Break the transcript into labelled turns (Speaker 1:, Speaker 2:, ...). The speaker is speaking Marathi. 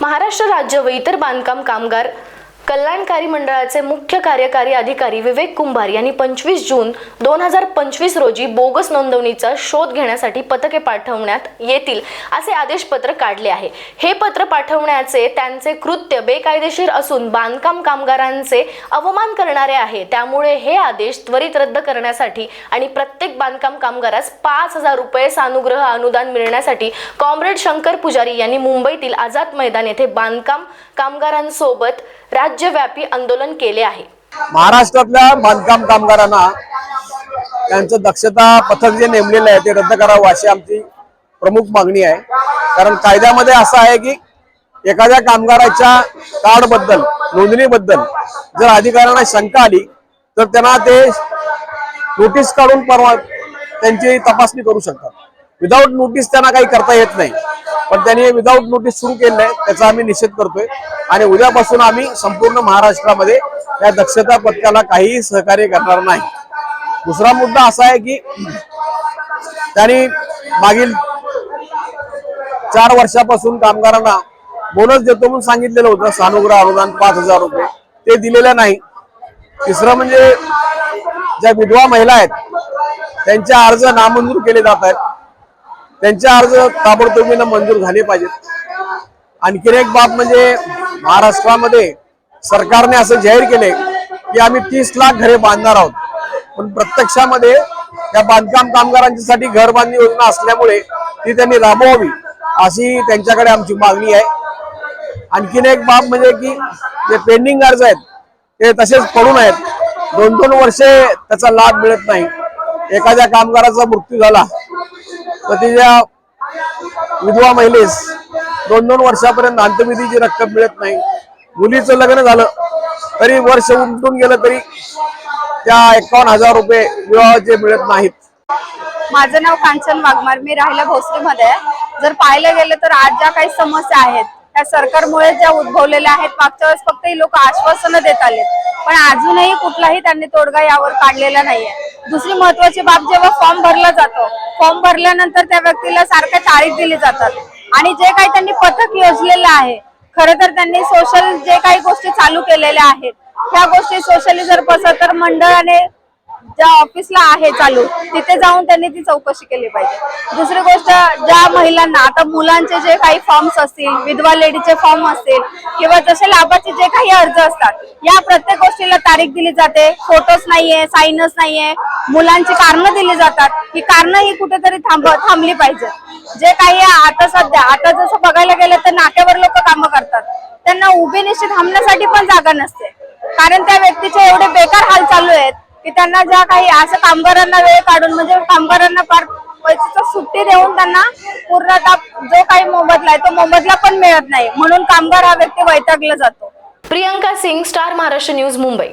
Speaker 1: महाराष्ट्र राज्य व इतर बांधकाम कामगार कल्याणकारी मंडळाचे मुख्य कार्यकारी अधिकारी विवेक कुंभार यांनी पंचवीस जून दोन हजार पंचवीस रोजी बोगस नोंदवणीचा शोध घेण्यासाठी पथके पाठवण्यात येतील असे आदेशपत्र काढले आहे. हे पत्र पाठवण्याचे त्यांचे कृत्य बेकायदेशीर असून बांधकाम कामगारांचे अवमान करणारे आहे. त्यामुळे हे आदेश त्वरित रद्द करण्यासाठी आणि प्रत्येक बांधकाम कामगारास पाच हजार रुपये सानुग्रह अनुदान मिळण्यासाठी कॉम्रेड शंकर पुजारी यांनी मुंबईतील आझाद मैदान येथे बांधकाम कामगारांसोबत राज्यव्यापी आंदोलन केले आहे.
Speaker 2: महाराष्ट्रातल्या बांधकाम कामगारांना त्यांचं दक्षता पथक जे नेमलेलं आहे ते रद्द करावं अशी आमची प्रमुख मागणी आहे. कारण कायद्यामध्ये असं आहे की एखाद्या कामगाराच्या कार्डबद्दल नोंदणीबद्दल जर अधिकाऱ्यांना शंका आली तर त्यांना ते नोटीस काढून परवा त्यांची तपासणी करू शकतात. विदाऊट नोटीस त्यांना काही करता येत नाही. पण त्यांनी विदाऊट नोटीस सुरू केलं आहे त्याचा आम्ही निषेध करतोय. आणि उद्यापासून आम्ही संपूर्ण महाराष्ट्रामध्ये या दक्षता पथकाला काहीही सहकार्य करणार नाही. दुसरा मुद्दा असा आहे की त्यांनी मागील चार वर्षापासून कामगारांना बोनस देतो म्हणून सांगितलेलं होतं सानुग्रह अनुदान पाच हजार रुपये. ते दिलेलं नाही. तिसरं म्हणजे ज्या विधवा महिला आहेत त्यांचे अर्ज नामंजूर केले जात आहेत. त्यांचे अर्ज ताबडतोबीनं मंजूर झाले पाहिजेत. आणखीन एक बाब म्हणजे महाराष्ट्रामध्ये सरकारने असं जाहीर केले की आम्ही तीस लाख घरे बांधणार आहोत. पण प्रत्यक्षामध्ये त्या बांधकाम कामगारांच्यासाठी घर बांधणी योजना असल्यामुळे ती त्यांनी राबवावी अशी त्यांच्याकडे आमची मागणी आहे. आणखीन एक बाब म्हणजे की जे पेंडिंग अर्ज आहेत ते तसेच पडून आहेत. दोन दोन वर्षे त्याचा लाभ मिळत नाही. एखाद्या कामगाराचा मृत्यू झाला तर तिच्या विधवा महिलेस दोन दोन वर्षापर्यंत अंतविधीची रक्कम मिळत नाही. मुलीचं लग्न झालं तरी वर्ष उमटून गेलं तरी त्या एकावन्न हजार रुपये विवाहाचे मिळत नाहीत.
Speaker 3: माझं नाव कांचन वाघमार मी राहिला भोसरीमध्ये. जर पाहायला गेलं तर आज ज्या काही समस्या आहेत त्या सरकारमुळे ज्या उद्भवलेल्या आहेत मागच्या वेळेस फक्त ही लोक आश्वासनं देत आलेत. पण अजूनही कुठलाही त्यांनी तोडगा यावर काढलेला नाहीये. दुसरी महत्वाची बाब जेव्हा फॉर्म भरला जातो फॉर्म भरल्यानंतर त्या व्यक्तीला सारख्या तारीख दिली जातात. आणि जे काही त्यांनी पथक योजलेलं आहे खरं तर त्यांनी सोशल जे काही गोष्टी चालू केलेल्या आहेत ह्या गोष्टी सोशली जर पसरत तर मंडळाने ज्या ऑफिसला आहे चालू तिथे जाऊन त्यांनी ती चौकशी केली पाहिजे. दुसरी गोष्ट ज्या महिलांना आता मुलांचे जे काही फॉर्म्स असतील विधवा लेडीचे फॉर्म असतील किंवा जसे लाभाचे जे काही अर्ज असतात या प्रत्येक गोष्टीला तारीख दिली जाते. फोटोच नाहीये साईनच नाहीये. मुलांची कारणं दिली जातात. ही कारणं ही कुठेतरी थांब थांबली पाहिजे जे काही आता सध्या आता जसं बघायला गेलं तर नाक्यावर लोक कामं करतात. त्यांना उभी निश्चित थांबण्यासाठी पण जागा नसते. कारण त्या व्यक्तीचे एवढे बेकार हाल चालू आहेत की त्यांना ज्या काही असं कामगारांना वेळ काढून म्हणजे कामगारांना फार पैशाची सुट्टी देऊन त्यांना पूर्ण जो काही मोबदला आहे तो मोबदला पण मिळत नाही. म्हणून कामगार हा व्यक्ती वैतागला जातो.
Speaker 1: Priyanka Singh Star Maharashtra News Mumbai.